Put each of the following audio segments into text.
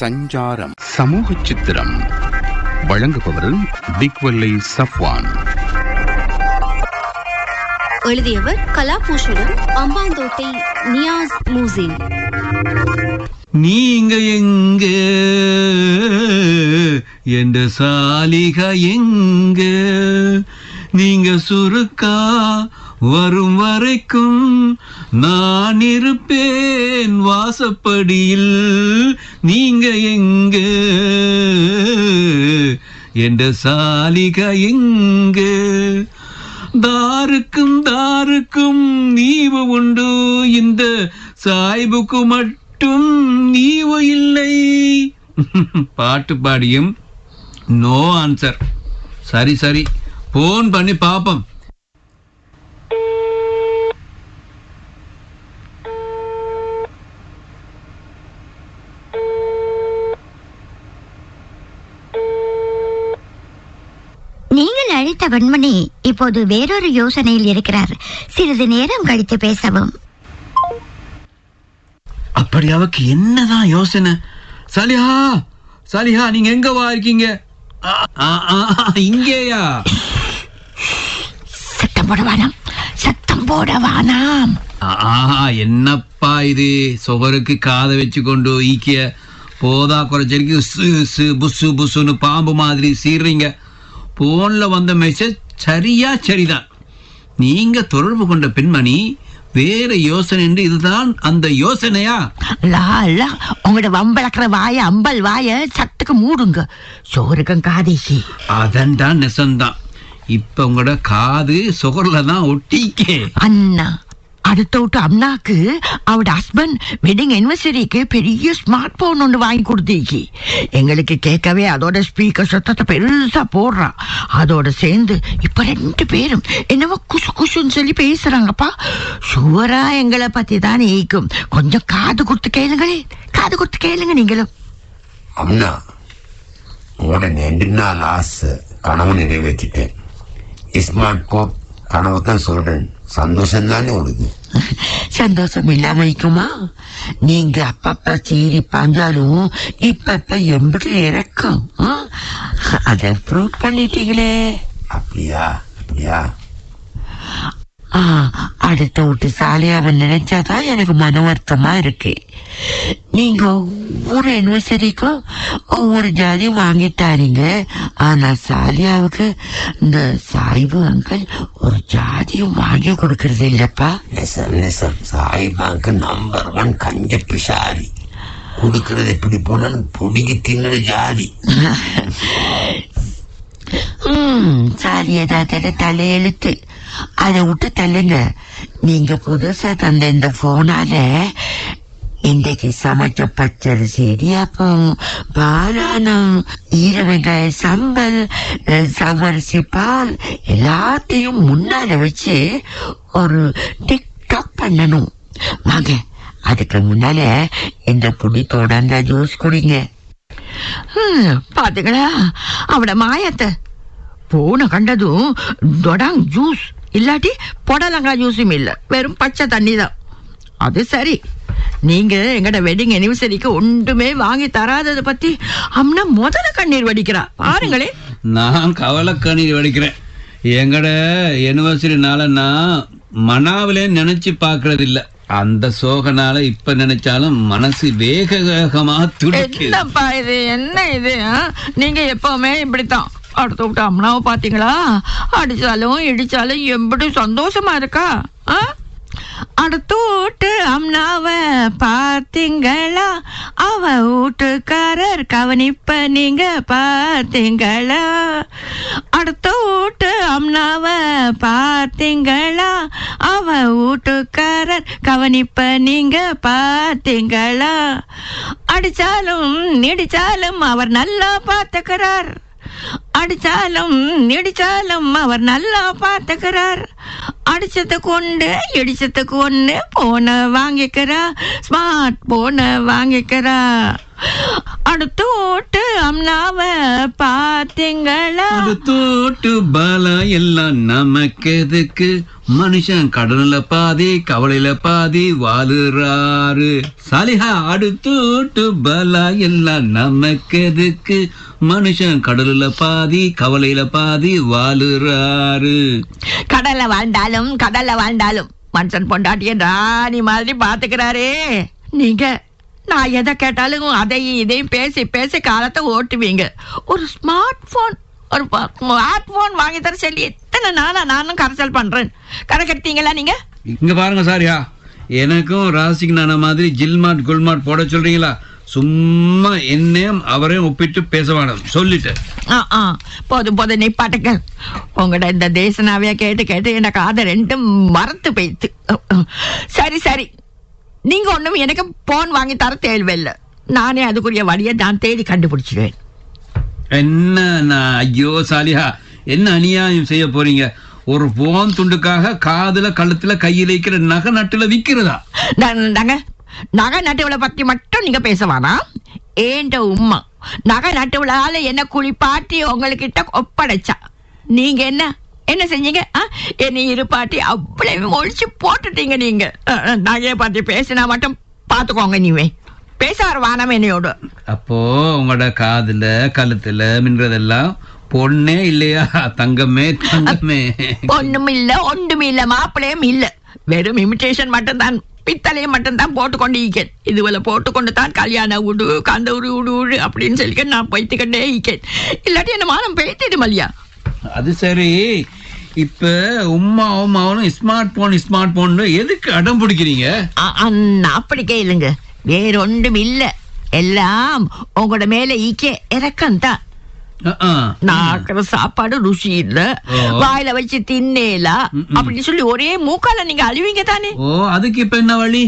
சஞ்சாரம் சமூக சித்திரம் வழங்குபவர் திக்வல்லை சஃப்வான். எழுதியவர் கலாபூஷணம் அம்பாந்தோட்டை நியாஸ் மூசின். நீங்க எங்க என்ற சாலிகா எங்க? நீங்க சுருக்கா வரும் வரைக்கும் நான் இருப்பேன் வாசப்படியில் நீங்க எங்க? என்ற சாலிகா எங்க? தாருக்கும் தாருக்கும் நீவு உண்டு. இந்த சாய்புக்கு மட்டும் நீவு இல்லை. பாட்டு பாடியும் நோ ஆன்சர். சரி சரி. போன் பண்ணி பார்ப்போம் அழைத்த வெண்மணி இப்போது வேறொரு யோசனையில் இருக்கிறார். சிறிது நேரம் கழித்து பேசவும். அப்படி அவக்கு என்னதான் யோசனை? சாலிஹா சாலிஹா நீங்க எங்க வா இருக்கீங்க? இங்கேயா? சத்தம் போட வேணாம். சத்தம் போட வேணாம். ஆஹா என்னப்பா இது? சுவருக்கு காதை வச்சு கொண்டு ஈக்கிய போதா சு புசு புசுன்னு பாம்பு மாதிரி சீர்றீங்க. போன்ல வந்த மெசேஜ் சரியா சரிதான். நீங்க தொடர்பு கொண்ட பெண்மணி வேற யோசனை என்று இதுதான் அந்த யோசனையா? லா லா உங்களோட வம்பளக்கிற வாய அம்பல் வாய சட்டுக்கு மூடுங்க. சோறுக்கும் காதேசி. அதன்தான் நெசந்தான். இப்ப உங்களோட காது சுகர்ல தான் ஒட்டிக்கே. அண்ணா அடுத்த விட்டு அம்னாக்கு அவட ஹஸ்பண்ட் வெட்டிங் அனிவர்சரிக்கு பெரிய ஸ்மார்ட் போன் ஒன்று வாங்கி கொடுத்தீக்கி. எங்களுக்கு கேட்கவே அதோட ஸ்பீக்கர் சத்தத்தை பெருசா போடுறான். அதோட சேர்ந்து இப்ப ரெண்டு பேரும் என்னவோ குசு குசுன்னு சொல்லி பேசுறாங்கப்பா. சுவரா எங்களை பத்தி தான் ஈக்கும் கொஞ்சம் காது கொடுத்து கேளுங்களே. காது கொடுத்து கேளுங்க நீங்களும். அம்னா உங்களோட ரெண்டு நாள் ஆசை கனவு நிறைவேற்றிட்டேன். ஸ்மார்ட் போன் கனவு தான் சொல்றேன். சந்தோஷம் தானே உங்களுக்கு சந்தோஷம் இல்லாம இருக்குமா? நீங்க அப்பப்ப சீரி பாஞ்சாலும் இப்பப்ப எம்பிட்டு இறக்கும். அதை ப்ரூவ் பண்ணிட்டீங்களே. அப்படியா? அப்படியா? அடுத்த விட்டு சாலியாவை நினைச்சாதான் எனக்கு மன வருத்தமா இருக்கு. நீங்க ஒவ்வொரு யூனிவர்சிட்டிக்கும் ஒவ்வொரு ஜாதி வாங்கிட்டாரீங்க. ஆனா சாலியாவுக்கு இந்த சாய்பு அங்கிள் ஒரு ஜாதியும் வாங்கி கொடுக்கறது இல்லப்பா. நெசம் நெசம் சாய்பாக்கு நம்பர் ஒன் கஞ்ச பிஷாரி கொடுக்கறது எப்படி போனாலும் பிடிங்கி தின்னு ஜாதி. சாரியதாத்தோட தலையெழுத்து. அதை விட்டு தள்ளுங்க. நீங்க புதுசா தந்த இந்த போனால இன்றைக்கு சமைச்ச பச்சரிசி இடியாப்பம் பாலானம் ஈர வெங்காய சம்பல் சமரிசி பால் எல்லாத்தையும் முன்னால வச்சு ஒரு டிக்டாக் பண்ணணும். வாங்க அதுக்கு முன்னால இந்த புடி தொடர்ந்த ஜூஸ் குடிங்க. ஹம், அவட மாயத்தை. போன கண்டதும் டொடாங் ஜூஸ் இல்லாட்டி புடலங்காய் ஜூஸும் இல்ல. வெறும் பச்சை தண்ணி தான். அது சரி. நீங்க எங்கட வெட்டிங் anniversary-க்கு ஒன்றுமே வாங்கி தராததை பத்தி அம்னா முதல்ல கண்ணீர் வடிக்கிறா. பாருங்களே. நான் கவலை கண்ணீர் வடிக்கிறேன். எங்கட யூனிவர்சிட்டி நான் மனாவிலே நினைச்சு பார்க்கறது இல்ல அந்த சோகனால இப்ப நினைச்சாலும் மனசு வேக வேகமா துடிக்குது. என்னப்பா இது? என்ன இது? நீங்க எப்பவுமே இப்படித்தான். அடுத்த விட்டு அம்மாவை பார்த்தீங்களா? அடித்தாலும் இடித்தாலும் எப்படி சந்தோஷமா இருக்கா? ஆ? அடுத்த வீட்டு அம்னாவ பார்த்தீங்களா? அவ வீட்டுக்காரர் கவனிப்ப நீங்க பார்த்தீங்களா? அடுத்த வீட்டு அம்னாவ பார்த்தீங்களா? அவ வீட்டுக்காரர் கவனிப்ப நீங்க பார்த்தீங்களா? அடிச்சாலும் நீடிச்சாலும் அவர் நல்லா பார்த்துக்கிறார். அடிச்சாலும் இடிச்சாலும் அவர் நல்லா பார்த்துக்கிறார். அடிச்சதுக்கு ஒன்று இடிச்சதுக்கு ஒன்று போனை வாங்கிக்கிறா. ஸ்மார்ட் போனை வாங்கிக்கிறா. அடுத்து ஓட்டு அம்னாவ பாத்தீங்களா? தோட்டு பாலா எல்லாம் நமக்கு எதுக்கு மனுஷன் கடல்ல பாதி கவலையில பாதி வாழுறாரு. சாலிஹா அடுத்தோட்டு பாலா எல்லாம் நமக்கு எதுக்கு மனுஷன் கடல்ல பாதி கவலையில பாதி வாழுறாரு. கடல்ல வாழ்ந்தாலும் கடல்ல வாழ்ந்தாலும் மனுஷன் பொண்டாட்டிய ராணி மாதிரி பாத்துக்கிறாரே நீங்க நான் எதை கேட்டாலும் அதையும் இதையும் பேசி பேசி காலத்தை ஓட்டுவீங்க. ஒரு ஸ்மார்ட் போன் ஒரு ஸ்மார்ட் போன் வாங்கி தர சொல்லி எத்தனை நாளா நானும் கரைசல் பண்றேன்? கணக்கெடுத்தீங்களா நீங்க? இங்க பாருங்க சாரியா. எனக்கும் ராசிக்கு நான மாதிரி ஜில்மாட் குல்மாட் போட சொல்றீங்களா? சும்மா என்னையும் அவரையும் ஒப்பிட்டு பேச வேணாம். சொல்லிட்டேன் ஆ ஆ. போதும் போதும் நிப்பாட்டுங்க உங்களோட இந்த தேசனாவையா கேட்டு கேட்டு எனக்கு காதை ரெண்டும் மறந்து போயிடுத்து. சரி சரி. நீங்க ஒண்ணும் எனக்கு போன் வாங்கி தர தேவையில்லை. நானே அதுக்குரிய வழியை நான் தேடி கண்டுபிடிச்சிடுவேன். என்ன நான் ஐயோ சாலிஹா. என்ன அநியாயம் செய்ய போறீங்க? ஒரு போன் துண்டுக்காக காதுல கழுத்துல கையில வைக்கிற நகை நட்டுல விக்கிறதா? நாங்க நகை நட்டுவளை பத்தி மட்டும் நீங்க பேச வேணாம். ஏண்ட உம்மா? நகை நட்டுவளால என்ன குளிப்பாட்டி உங்ககிட்ட ஒப்படைச்சா? நீங்க என்ன? என்ன செஞ்சீங்க? என்னை இருப்பாட்டி அவ்வளவு ஒழிச்சு போட்டுட்டீங்க நீங்க. நகையை பத்தி பேசினா மட்டும் பாத்துக்கோங்க நீவே. பேச வர வானம் என்னையோட. அப்போ உங்களோட காதுல கழுத்துல மின்றதெல்லாம் பொண்ணே இல்லையா? தங்கமே தங்கமே. ஒண்ணும் இல்ல ஒன்றும் இல்ல மாப்பிள்ளையும் இல்ல. வெறும் இமிட்டேஷன் மட்டும்தான் பித்தளையும் மட்டும்தான் போட்டுக்கொண்டு ஈக்கேன் இதுவரை போட்டுக்கொண்டு தான் கல்யாண உடு கந்த உரு உடு உடு அப்படின்னு சொல்லி நான் பைத்துக்கண்டே ஈக்கேன் இல்லாட்டி என்ன மானம் பேத்திடு மல்லியா? அது சரி. இப்ப உமாவும் ஸ்மார்ட் போன் ஸ்மார்ட் போன் எதுக்கு அடம் பிடிக்கிறீங்க? அப்படி கேளுங்க. வேற ஒன்றும் இல்ல. எல்லாம் உங்களோட மேல ஈக்கே இறக்கம் தான். ஆக்குற சாப்பாடு ருசி இல்ல. வாயில வச்சு தின்னேலா. அப்படின்னு சொல்லி ஒரே மூக்கால நீங்க அழுவீங்க தானே? ஓ அதுக்கு இப்ப என்ன வழி?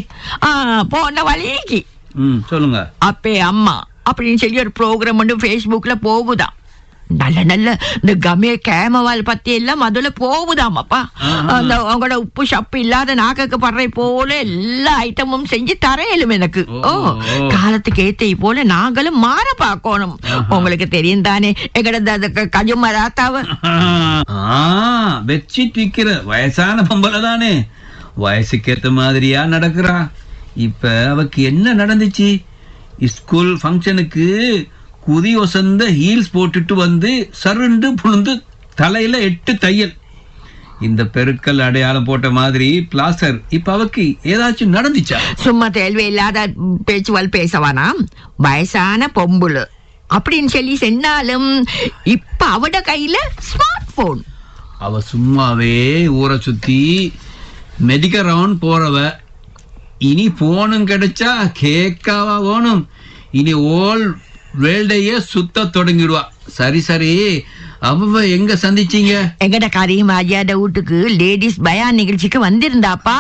போன வழிக்கு. சொல்லுங்க. அப்பே அம்மா அப்படின்னு சொல்லி ஒரு ப்ரோக்ராம் வந்து ஃபேஸ்புக்ல போகுதாம். நல்ல நல்ல இந்த கமே கேமவால் பத்தி எல்லாம் அதுல போகுதாமப்பா. அந்த அவங்களோட உப்பு சப்பு இல்லாத நாக்குக்கு படுறை போல எல்லா ஐட்டமும் செஞ்சு தரையிலும் எனக்கு. ஓ. காலத்துக்கு ஏத்தை போல நாங்களும் மாற பார்க்கணும். உங்களுக்கு தெரியும் தானே எங்கட கஜும ராத்தாவ பெட்ஷீட் விக்கிற வயசான பொம்பளை தானே. வயசுக்கு ஏத்த மாதிரியா நடக்கிறா. இப்ப அவக்கு என்ன நடந்துச்சு? ஸ்கூல் ஃபங்க்ஷனுக்கு குதி ஒசந்த ஹீல்ஸ் போட்டுட்டு வந்து சருண்டு புழுந்து தலையில எட்டு தையல். இந்த பெருக்கல் அடையாளம் போட்ட மாதிரி பிளாஸ்டர் இப்ப அவக்கு ஏதாச்சும் நடந்துச்சா? சும்மா தேல்வி இல்லாத பேச்சுவால் பேசவானாம் வயசான பொம்புல அப்படின்னு சொல்லி சென்னாலும் இப்ப அவட கையில ஸ்மார்ட் போன் அவ சும்மாவே ஊரை சுத்தி மெடிக்கல் ரவுண்ட் போறவ இனி போனும் கிடைச்சா கேக்காவா வேணும். இனி ஓல் வேல்டையே சுத்த தொடங்கிடுவா. சரி சரி. அவ எங்க சந்திச்சீங்க? எங்கட கரீம் ஆஜியாட வீட்டுக்கு லேடிஸ் பயான் நிகழ்ச்சிக்கு வந்திருந்தாப்பா.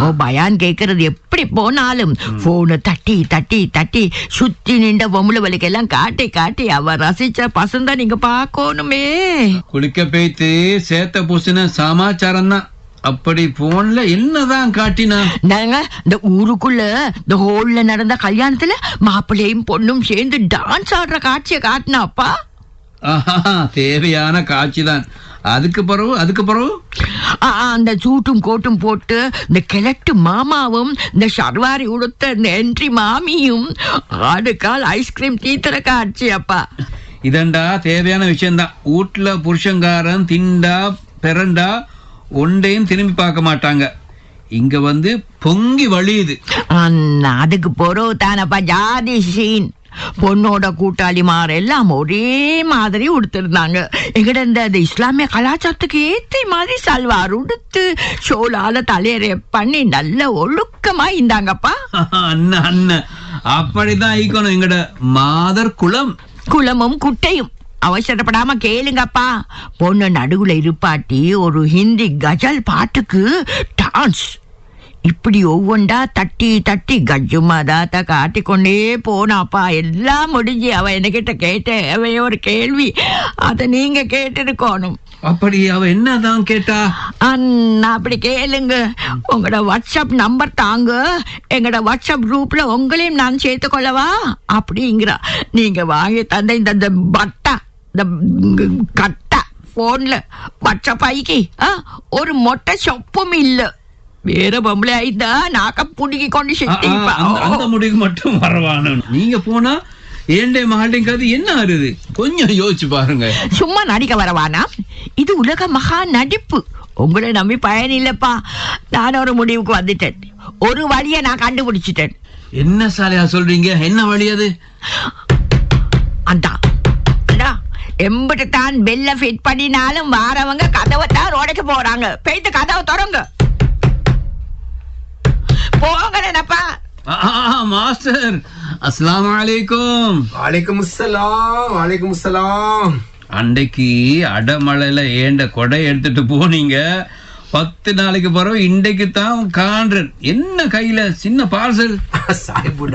ஓ பயான் கேக்குறது எப்படி போனாலும் போனை தட்டி தட்டி தட்டி சுத்தி நின்ற பொம்பளை எல்லாம் காட்டி காட்டி அவ ரசிச்ச பசந்த நீங்க பாக்கணுமே குளிக்க போய்த்து சேத்த பூசின சமாச்சாரம் தான் அப்படி போன்ல என்னதான் காட்டினா? நாங்க இந்த ஊருக்குள்ள இந்த ஹோல்ல நடந்த கல்யாணத்துல மாப்பிள்ளையும் பொண்ணும் சேர்ந்து டான்ஸ் ஆடுற காட்சியை காட்டினாப்பா தேவையான காட்சி தான் அதுக்கு பிறகு அதுக்கு பிறகு? அந்த சூட்டும் கோட்டும் போட்டு இந்த கிழட்டு மாமாவும் இந்த ஷர்வாரி உடுத்த இந்த என்ட்ரி மாமியும் ஆடுக்கால் ஐஸ்கிரீம் தீத்துற காட்சி அப்பா. இதண்டா தேவையான விஷயம்தான். வீட்டுல புருஷங்காரன் திண்டா பிறண்டா ஒன்றையும் திரும்பி பார்க்க மாட்டாங்க. இங்க வந்து பொங்கி வழியுது. அண்ணா, அதுக்கு பொறவு தானப்பா ஜாதி சீன். பொண்ணோட கூட்டாளிமார் எல்லாம் ஒரே மாதிரி உடுத்திருந்தாங்க. எங்கட இந்த இந்த இஸ்லாமிய கலாச்சாரத்துக்கு ஏத்த மாதிரி சல்வார் உடுத்து ஷோலால தலையறை பண்ணி நல்ல ஒழுக்கமா இருந்தாங்கப்பா. அண்ணன் அண்ணன் அப்படிதான் ஈக்கணும் எங்கட மாதர் குலம் குலமும் குட்டையும். அவசரப்படாம கேளுங்கப்பா. பொண்ணு நடுவுல இருப்பாட்டி ஒரு ஹிந்தி கஜல் பாட்டுக்கு டான்ஸ். இப்படி ஒவ்வொன்றா தட்டி தட்டி கஜுமா தாத்தா காட்டிக்கொண்டே போனாப்பா. எல்லாம் முடிஞ்சு அவ என்கிட்ட கேட்ட அவன் ஒரு கேள்வி. அதை நீங்க கேட்டிருக்கணும். அப்படி அவ என்னதான் கேட்டா? அண்ணா அப்படி கேளுங்க. உங்களோட வாட்ஸ்அப் நம்பர் தாங்க. எங்களோட வாட்ஸ்அப் குரூப்ல உங்களையும் நான் சேர்த்து கொள்ளவா அப்படிங்கிறா. நீங்க வாங்கி தந்த இந்த பட்டா. இந்த கட்டா வாட்ஸ்அப் ஐக்கி ஆ, ஒரு மொட்டை சொப்பும் இல்ல. வேற பொம்பளை ஆயிட்டா நாக்க புடுங்கி கொண்டு சிட்டிப்பா அந்த- முடிவுக்கு மட்டும் வரவான நீங்க போனா ஏண்டே மகால்டையும் கது என்ன ஆறுது? கொஞ்சம் யோசிச்சு பாருங்க. சும்மா நடிக்க வரவானா? இது உலக மகா நடிப்பு. உங்களை நம்பி பயன் இல்லப்பா நான் ஒரு முடிவுக்கு வந்துட்டேன். ஒரு வழியை நான் கண்டுபிடிச்சிட்டேன். என்ன சாலையா சொல்றீங்க? என்ன வழி அது? அந்தா எம்பிட்டு தான் பெல்ல ஃபிட் பண்ணினாலும் வாரவங்க கதவை தான் உடைக்க போறாங்க. போயிட்டு கதவை திறங்க. போங்க நினைப்பா. ஆ, ஆ, ஆ, மாஸ்டர். அஸ்ஸலாமு அலைக்கும் வாலைக்கும் அஸ்ஸலாம் வாலைக்கும் அஸ்ஸலாம் அன்னைக்கு அடமழையில ஏண்ட கொடை எடுத்துட்டு போனீங்க. பத்து நாளைக்கு பிறகு இன்றைக்கு தான் காண்றேன் என்ன கையில? சின்ன பார்சல் சாய்பு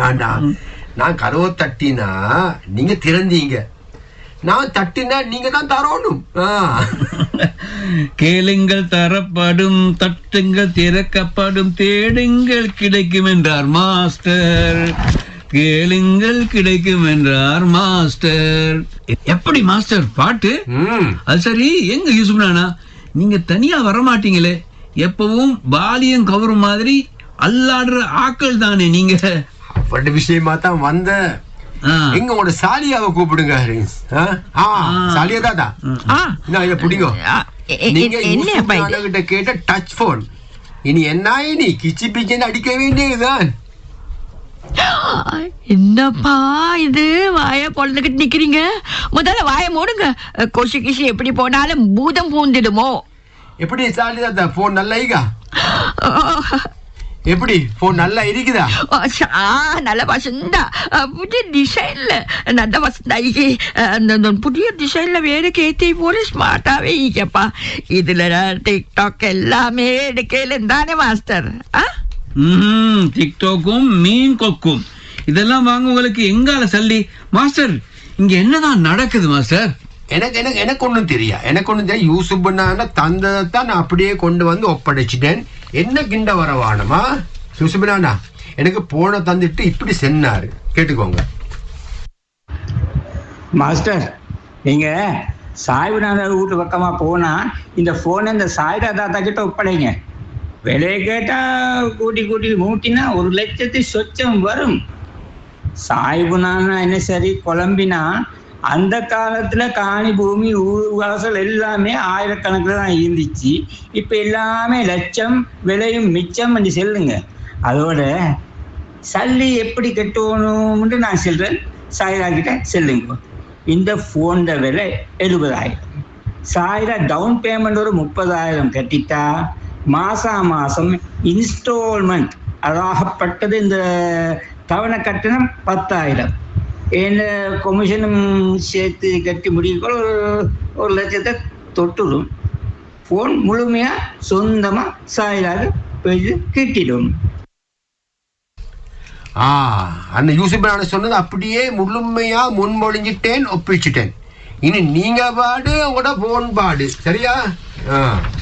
நான் கதவை தட்டினா நீங்க திறந்தீங்க. நான் தட்டினா நீங்க தான் தரணும். கேளுங்கள் தரப்படும் தட்டுங்கள் திறக்கப்படும் தேடுங்கள் கிடைக்கும் என்றார் மாஸ்டர். கேளுங்கள் கிடைக்கும் என்றார் மாஸ்டர். எப்படி மாஸ்டர்? பாட்டு? அது சரி எங்க யூசுப் நானா? நீங்க தனியா வரமாட்டீங்களே. எப்பவும் பாலியம் கவரும் மாதிரி அல்லாடுற ஆக்கள் தானே நீங்க. அப்படி விஷயமா தான் வந்தேன். எங்க உங்களோட சாலியாவை கூப்பிடுங்க சாலியா தாத்தா. என்ன இதை பிடிங்க. நீங்க? கிட்ட கேட்ட டச் போன் இனி என்ன இனி? கிச்சி பிச்சின்னு அடிக்க வேண்டியதுதான். என்னப்பா இது? வாய பொழுதுகிட்டு நிக்கிறீங்க? முதல்ல வாய மூடுங்க. கொசு கிசு எப்படி போனாலும் பூதம் பூந்திடுமோ. எப்படி சாலி தாத்தா? போன் நல்லா எப்படி? போன் நல்லா இருக்குதா ஆ நல்ல வசந்தா. புதிய டிசைன்ல நல்ல வசந்தா. புதிய டிசைன்ல வேற கேத்தி போல ஸ்மார்ட்டாவே ஈக்கப்பா இதுல டிக்டாக் எல்லாமே எடுக்கல தானே மாஸ்டர் டிக்டாக்கும் மீன் கொக்கும் இதெல்லாம் வாங்க உங்களுக்கு எங்கால சல்லி? மாஸ்டர் இங்க என்னதான் நடக்குது மாஸ்டர் எனக்கு எனக்கு எனக்கு ஒன்றும் தெரியா. எனக்கு ஒன்றும் தெரியும் யூசுப் தந்ததை தான் நான் அப்படியே கொண்டு வந்து ஒப்படைச்சிட்டேன். என்ன கிண்ட வரவானமா? யூசுப் எனக்கு போன தந்துட்டு இப்படி சென்னார். கேட்டுக்கோங்க. மாஸ்டர் நீங்க சாய்வுநாதர் வீட்டு பக்கமா போனா இந்த போனை இந்த சாய்ராதாத்தா கிட்ட ஒப்படைங்க. விலையை கேட்டா கூட்டி கூட்டி மூட்டினா ஒரு லட்சத்து சொச்சம் வரும். சாய்புனானா என்ன சரி? குழம்பினா அந்த காலத்துல காணி பூமி ஊர் வாசல் எல்லாமே ஆயிரக்கணக்கில் தான் இருந்துச்சு. இப்ப எல்லாமே லட்சம் விலையும் மிச்சம் என்று செல்லுங்க. அதோட சல்லி எப்படி கட்டணும்னு நான் செல்றேன். சாயிரா கிட்ட செல்லுங்க. இந்த ஃபோன்ட விலை எழுபதாயிரம். சாயிரா டவுன் பேமெண்ட் ஒரு முப்பதாயிரம் கட்டிட்டா மாசா மாசம் இன்ஸ்டால்மெண்ட் அதாகப்பட்டது இந்த தவணை கட்டணம் பத்தாயிரம். என்ன கொமிஷனும் சேர்த்து கட்டி முடிக்க ஒரு ஒரு லட்சத்தை தொட்டுடும். ஃபோன் முழுமையாக சொந்தமாக சாயலாக போய் கிட்டிடும். ஆ அந்த யூசுப் சொன்னது அப்படியே முழுமையா முன்மொழிஞ்சிட்டேன் ஒப்பிச்சிட்டேன். இனி நீங்க பாடு உங்களோட போன் பாடு. சரியா.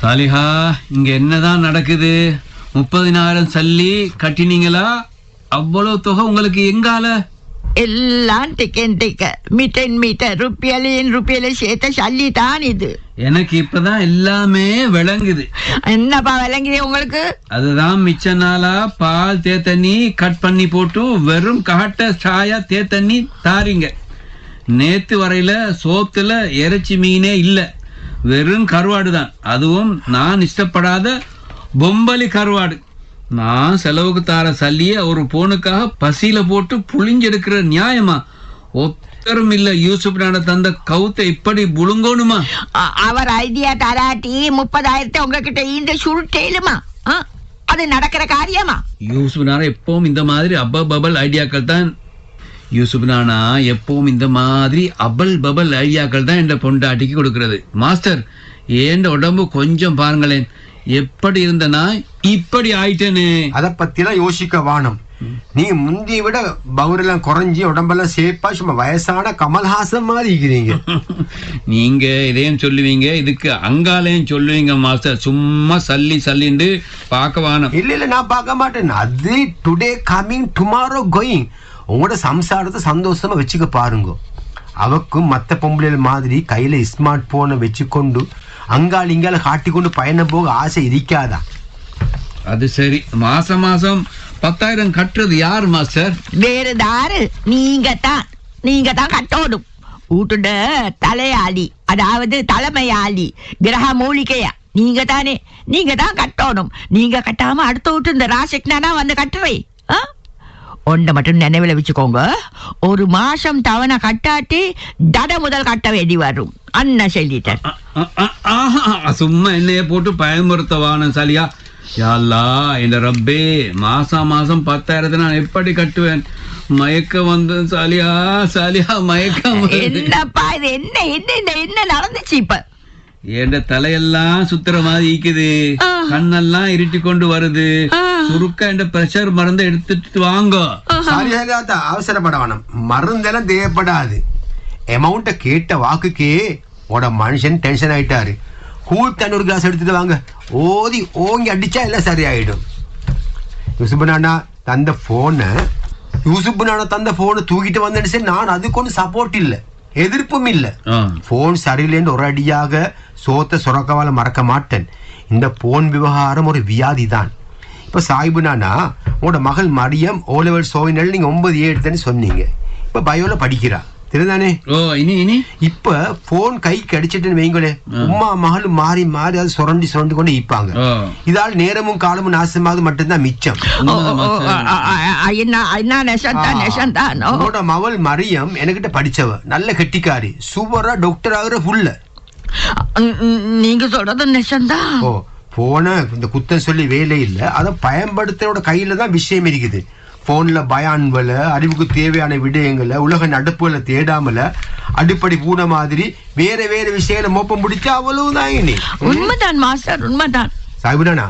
சாலிஹா இங்க என்னதான் நடக்குது? முப்பதினாயிரம் சல்லி கட்டினீங்களா? அவ்வளவு தொகை உங்களுக்கு எங்கால? எல்லாம் டிக்கன் டிக்க. மீட்டன் மீட்டர் ருப்பியலின் ருப்பியலை சேர்த்த சல்லி தான் இது. எனக்கு இப்பதான் எல்லாமே விளங்குது. என்னப்பா விளங்குது உங்களுக்கு? அதுதான் மிச்ச நாளா பால் தேத்தண்ணி கட் பண்ணி போட்டு வெறும் காட்ட சாயா தேத்தண்ணி தாரிங்க. நேத்து வரையில சோத்துல இறைச்சி மீனே இல்ல. வெறும் கருவாடு தான் அதுவும் நான் இஷ்டப்படாத பொம்பலி கருவாடு. நான் செலவுக்கு தார சல்லிய ஒரு போனுக்காக பசியில போட்டு புளிஞ்செடுக்கிற நியாயமா? ஒத்தரும் இல்ல யூசுப் நாட தந்த கவுத்தை இப்படி புழுங்கோணுமா? அவர் ஐடியா தராட்டி முப்பதாயிரத்தை உங்ககிட்ட இந்த சுருட்டேலுமா? அது நடக்கிற காரியமா? யூசுப் நானா எப்பவும் இந்த மாதிரி அப்ப பபல் ஐடியாக்கள் தான். யூசுப் நானா எப்பவும் இந்த மாதிரி அபல் பபல் ஐடியாக்கள் தான் என்ற பொண்டாட்டிக்கு கொடுக்கிறது. மாஸ்டர் ஏண்ட உடம்பு கொஞ்சம் பாருங்களேன். எப்படி இருந்தனா இப்படி ஆயிட்டேனே. அதை பத்திலாம் யோசிக்க வானம் நீ முந்திய விட பவுரெல்லாம் குறைஞ்சி உடம்பெல்லாம் சேப்பா சும்மா வயசான கமல்ஹாசன் மாதிரி இருக்கிறீங்க. நீங்க இதையும் சொல்லுவீங்க இதுக்கு அங்காலையும் சொல்லுவீங்க மாஸ்டர். சும்மா சல்லி சல்லிண்டு பார்க்க வானம் இல்ல இல்ல நான் பார்க்க மாட்டேன். அது டுடே கமிங் டுமாரோ கோயிங் உங்களோட சம்சாரத்தை சந்தோஷமா வச்சுக்க பாருங்க. அவக்கும் மத்த பொம்பளைகள் மாதிரி கையில ஸ்மார்ட் போனை வச்சுக்கொண்டு அங்காள் இங்கால காட்டிக்கொண்டு பயணம் போக ஆசை இருக்காதா? அது சரி. மாசம் மாசம் பத்தாயிரம் கட்டுறது யார் மாஸ்டர்? வேறு தாரு. நீங்க தான் நீங்க தான் கட்டோடும். வீட்டுட தலையாளி அதாவது தலைமையாளி கிரக மூலிகையா. நீங்க தானே நீங்க தான் கட்டணும் நீங்க கட்டாம அடுத்த வீட்டு இந்த ராசிக்னா வந்து கட்டுறேன்? ஒன்றை மட்டும் நினைவில் வச்சுக்கோங்க. ஒரு மாசம் தவணை கட்டாட்டி தட முதல் கட்ட வேண்டி வரும். அண்ணன் சொல்லிட்டேன் சும்மா என்னைய போட்டு பயமுறுத்த வானம் சாலியா. யாழ்லா இந்த ரப்பே மாசம் மாசம் பத்தாயிரத்தை நான் எப்படி கட்டுவேன்? மயக்கம் வந்து சாலியா சாலியா மயக்கம். என்னப்பா இது? என்ன என்ன என்ன நடந்துச்சு இப்ப? என் தலையெல்லாம் சுத்துற மாதிரி ஈக்குது. கண்ணெல்லாம் இருட்டி கொண்டு வருது. சுருக்க என்ற பிரஷர் மருந்து எடுத்துட்டு வாங்க. அவசரப்பட வேணாம் மருந்தெல்லாம் தேவைப்படாது. அமௌண்ட்டை கேட்ட வாக்குக்கே உட மனுஷன் டென்ஷன் ஆயிட்டாரு. கூல் தண்ணூறு கிளாஸ் எடுத்துட்டு வாங்க. ஓதி ஓங்கி அடிச்சா எல்லாம் சரியாயிடும். யூசுப் நானா தந்த போனை யூசுப் நானா தந்த போனை தூக்கிட்டு வந்தேன்னு சரி நான் அதுக்கு ஒன்றும் சப்போர்ட் இல்லை. எதிர்ப்பும் இல்லை. ஆ. போன் சரியில்லைன்னு ஒரு அடியாக சோத்த சுரக்கவால மறக்க மாட்டேன். இந்த போன் விவகாரம் ஒரு வியாதி தான் இப்போ சாயிபு நானா உங்களோட மகள் மரியம் ஓ லெவல் சோவினல் நீங்க ஒன்பது ஏ எடுத்தேன்னு சொன்னீங்க. இப்போ பயோல படிக்கிறா. தெரியுதானே? ஓ இனி இனி? இப்ப போன் கை கிடைச்சிட்டுன்னு வைங்களே உம்மா மகளும் மாறி மாறி அது சுரண்டி சுரண்டி கொண்டு ஈப்பாங்க ஓ. இதால் நேரமும் காலமும் நாசமாவது மட்டும்தான் மிச்சம். ஓ, ஓ, ஓ, அ- அ- அ- என்ன என்ன நெசந்தான் நெசந்தான்? ஓ உங்களோட மகள் மரியம் எனக்கிட்ட படிச்சவ நல்ல கெட்டிக்காரி சூப்பரா டாக்டர் ஆகுற புள்ள நீங்க சொல்றது நெசந்தான் ஓ போன இந்த குத்தம் சொல்லி வேலை இல்லை அதை பயன்படுத்துறோட கையில தான் விஷயம் இருக்குது. போன்ல பயான்களை அறிவுக்கு தேவையான விடயங்களை உலக நடப்புகளை தேடாமல அடிப்படை பூன மாதிரி வேற வேற விஷயங்களை மோப்பம் பிடிச்சா அவ்வளவுதான் இனி. உண்மைதான் மாஸ்டர் உண்மைதான். சாய்புடானா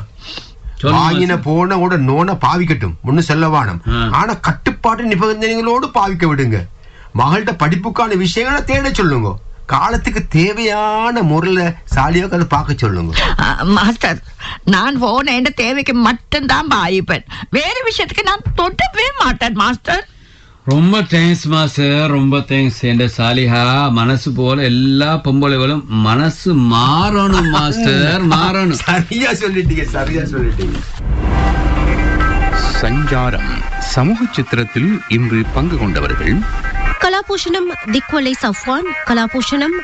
சொல்லுங்க வாங்கின போன கூட நோன பாவிக்கட்டும் ஒன்னும் செல்லவானம். ஆனா கட்டுப்பாட்டு நிபந்தனைகளோடு பாவிக்க விடுங்க. மகள்கிட்ட படிப்புக்கான விஷயங்களை தேட சொல்லுங்க. காலத்துக்கு தேவையான முறையில சாலியாக அதை பார்க்க சொல்லுங்க. மாஸ்டர் நான் போன என்ற தேவைக்கு மட்டும்தான் பாயிப்பேன் வேற விஷயத்துக்கு நான் தொட்டவே மாட்டேன் மாஸ்டர். ரொம்ப தேங்க்ஸ் மாஸ்டர். ரொம்ப தேங்க்ஸ் என்ற சாலிஹா மனசு போல எல்லா பொம்பளைகளும் மனசு மாறணும் மாஸ்டர் மாறணும். சரியா சொல்லிட்டீங்க சரியா சொல்லிட்டீங்க. சஞ்சாரம் சமூக சித்திரத்தில் இன்று பங்கு கொண்டவர்கள் கலாபூஷணம் திக்வலை சஃப்வான் கலாபூஷணம்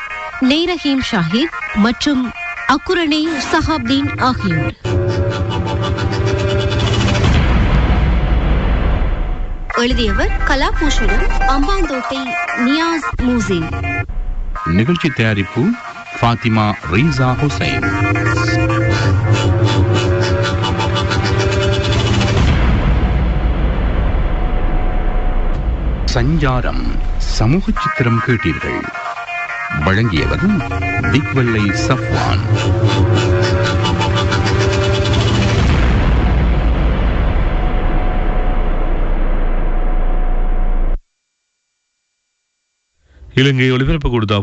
நெய்ரஹீம் ஷாஹித் மற்றும் அக்குரணை சஹாப்தீன் ஆகியோர். எழுதியவர் கலாபூஷணம் அம்பாந்தோட்டை நியாஸ் மூசின். நிகழ்ச்சி தயாரிப்பு ஃபாத்திமா ரீசா ஹுசைன். சஞ்சாரம். சமூக சித்திரம் கேட்டீர்கள். வழங்கியவர் திக்வல்லை சஃப்வான். இலங்கை ஒலிபரப்பு கொடுத்த